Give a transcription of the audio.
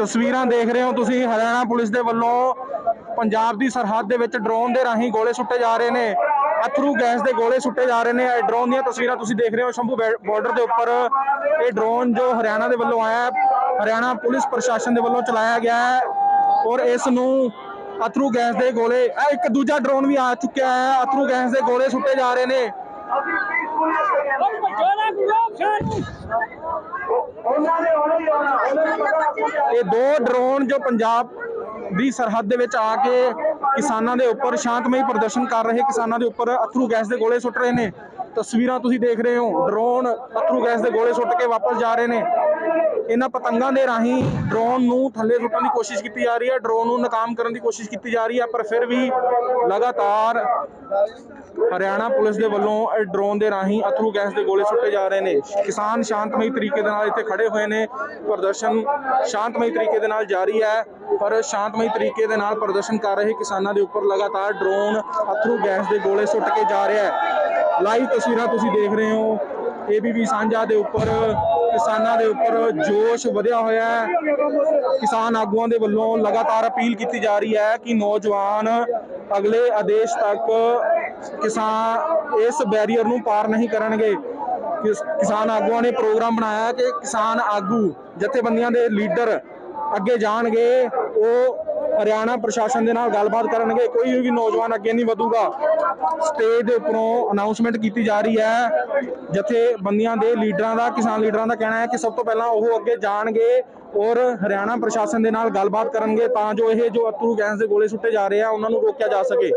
ਤਸਵੀਰਾਂ ਦੇਖ ਰਹੇ ਹੋ ਤੁਸੀਂ। ਹਰਿਆਣਾ ਪੁਲਿਸ ਦੇ ਵੱਲੋਂ ਪੰਜਾਬ ਦੀ ਸਰਹੱਦ ਦੇ ਵਿੱਚ ਡਰੋਨ ਦੇ ਰਾਹੀਂ ਗੋਲੇ ਸੁੱਟੇ ਜਾ ਰਹੇ ਨੇ। ਅਥਰੂ ਗੈਸ ਦੇ ਗੋਲੇ ਸੁੱਟੇ ਜਾ ਰਹੇ ਨੇ। ਇਹ ਡਰੋਨ ਦੀਆਂ ਤਸਵੀਰਾਂ ਤੁਸੀਂ ਦੇਖ ਰਹੇ ਹੋ। ਸ਼ੰਭੂ ਬਾਰਡਰ ਦੇ ਉੱਪਰ ਇਹ ਡਰੋਨ ਜੋ ਹਰਿਆਣਾ ਦੇ ਵੱਲੋਂ ਆਇਆ ਹੈ, ਹਰਿਆਣਾ ਪੁਲਿਸ ਪ੍ਰਸ਼ਾਸਨ ਦੇ ਵੱਲੋਂ ਚਲਾਇਆ ਗਿਆ ਹੈ ਔਰ ਇਸ ਨੂੰ ਅਥਰੂ ਗੈਸ ਦੇ ਗੋਲੇ ਇਹ ਇੱਕ ਦੂਜਾ ਡਰੋਨ ਵੀ ਆ ਚੁੱਕਿਆ ਹੈ। ਅਥਰੂ ਗੈਸ ਦੇ ਗੋਲੇ ਸੁੱਟੇ ਜਾ ਰਹੇ ਨੇ। ਇਹ ਦੋ ਡਰੋਨ ਜੋ ਪੰਜਾਬ ਦੀ ਸਰਹੱਦ ਦੇ ਵਿੱਚ ਆ ਕੇ ਕਿਸਾਨਾਂ ਦੇ ਉੱਪਰ ਸ਼ਾਂਤਮਈ ਪ੍ਰਦਰਸ਼ਨ ਕਰ ਰਹੇ ਕਿਸਾਨਾਂ ਦੇ ਉੱਪਰ ਅਥਰੂ ਗੈਸ ਦੇ ਗੋਲੇ ਸੁੱਟ ਰਹੇ ਨੇ। ਤਸਵੀਰਾਂ ਤੁਸੀਂ ਦੇਖ ਰਹੇ ਹੋ। ਡਰੋਨ ਅਥਰੂ ਗੈਸ ਦੇ ਗੋਲੇ ਸੁੱਟ ਕੇ ਵਾਪਸ ਜਾ ਰਹੇ ਨੇ। ਇਹਨਾਂ ਪਤੰਗਾਂ ਦੇ ਰਾਹੀਂ ਡਰੋਨ ਨੂੰ ਥੱਲੇ ਸੁੱਟਣ ਦੀ ਕੋਸ਼ਿਸ਼ ਕੀਤੀ ਜਾ ਰਹੀ ਹੈ ਡਰੋਨ ਨੂੰ ਨਾਕਾਮ ਕਰਨ ਦੀ ਕੋਸ਼ਿਸ਼ ਕੀਤੀ ਜਾ ਰਹੀ ਹੈ, ਪਰ ਫਿਰ ਵੀ ਲਗਾਤਾਰ ਹਰਿਆਣਾ ਪੁਲਿਸ ਦੇ ਵੱਲੋਂ ਇਹ ਡਰੋਨ ਦੇ ਰਾਹੀਂ ਅਥਰੂ ਗੈਸ ਦੇ ਗੋਲੇ ਸੁੱਟੇ ਜਾ ਰਹੇ ਨੇ। ਕਿਸਾਨ ਸ਼ਾਂਤਮਈ ਤਰੀਕੇ ਦੇ ਨਾਲ ਇੱਥੇ ਖੜੇ ਹੋਏ ਨੇ। ਪ੍ਰਦਰਸ਼ਨ ਸ਼ਾਂਤਮਈ ਤਰੀਕੇ ਦੇ ਨਾਲ ਜਾਰੀ ਹੈ, ਪਰ ਸ਼ਾਂਤਮਈ ਤਰੀਕੇ ਦੇ ਨਾਲ ਪ੍ਰਦਰਸ਼ਨ ਕਰ ਰਹੇ ਕਿਸਾਨਾਂ ਦੇ ਉੱਪਰ ਲਗਾਤਾਰ ਡਰੋਨ ਅਥਰੂ ਗੈਸ ਦੇ ਗੋਲੇ ਸੁੱਟ ਕੇ ਜਾ ਰਿਹਾ ਹੈ। ਲਾਈਵ ਤਸਵੀਰਾਂ ਤੁਸੀਂ ਦੇਖ ਰਹੇ ਹੋ। ਏਬੀਪੀ ਸਾਂਝਾ ਦੇ ਉੱਪਰ, ਕਿਸਾਨਾਂ ਦੇ ਉੱਪਰ ਜੋਸ਼ ਵਧਿਆ ਹੋਇਆ ਹੈ। ਕਿਸਾਨ ਆਗੂਆਂ ਦੇ ਵੱਲੋਂ ਲਗਾਤਾਰ ਅਪੀਲ ਕੀਤੀ ਜਾ ਰਹੀ ਹੈ ਕਿ ਨੌਜਵਾਨ ਅਗਲੇ ਆਦੇਸ਼ ਤੱਕ ਕਿਸਾਨ ਇਸ ਬੈਰੀਅਰ ਨੂੰ ਪਾਰ ਨਹੀਂ ਕਰਨਗੇ। ਕਿਸ- ਕਿਸਾਨ ਆਗੂਆਂ ਨੇ ਪ੍ਰੋਗਰਾਮ ਬਣਾਇਆ ਕਿ ਕਿਸਾਨ ਆਗੂ, ਜਥੇਬੰਦੀਆਂ ਦੇ ਲੀਡਰ ਅੱਗੇ ਜਾਣਗੇ। ਉਹ ਹਰਿਆਣਾ ਪ੍ਰਸ਼ਾਸਨ ਦੇ ਨਾਲ ਗੱਲਬਾਤ ਕਰਨਗੇ। ਕੋਈ ਵੀ ਨੌਜਵਾਨ ਅੱਗੇ ਨਹੀਂ ਵਧੂਗਾ। ਸਟੇਜ ਦੇ ਉੱਪਰੋਂ ਅਨਾਉਂਸਮੈਂਟ ਕੀਤੀ ਜਾ ਰਹੀ ਹੈ। ਜਥੇਬੰਦੀਆਂ ਦੇ ਲੀਡਰਾਂ ਦਾ, ਕਿਸਾਨ ਲੀਡਰਾਂ ਦਾ ਕਹਿਣਾ ਹੈ ਕਿ ਸਭ ਤੋਂ ਪਹਿਲਾਂ ਉਹ ਅੱਗੇ ਜਾਣਗੇ ਔਰ ਹਰਿਆਣਾ ਪ੍ਰਸ਼ਾਸਨ ਦੇ ਨਾਲ ਗੱਲਬਾਤ ਕਰਨਗੇ ਤਾਂ ਜੋ ਇਹ ਜੋ ਅਤਰੂ ਗੈਸ ਦੇ ਗੋਲੇ ਸੁੱਟੇ ਜਾ ਰਹੇ ਆ, ਉਹਨਾਂ ਨੂੰ ਰੋਕਿਆ ਜਾ ਸਕੇ।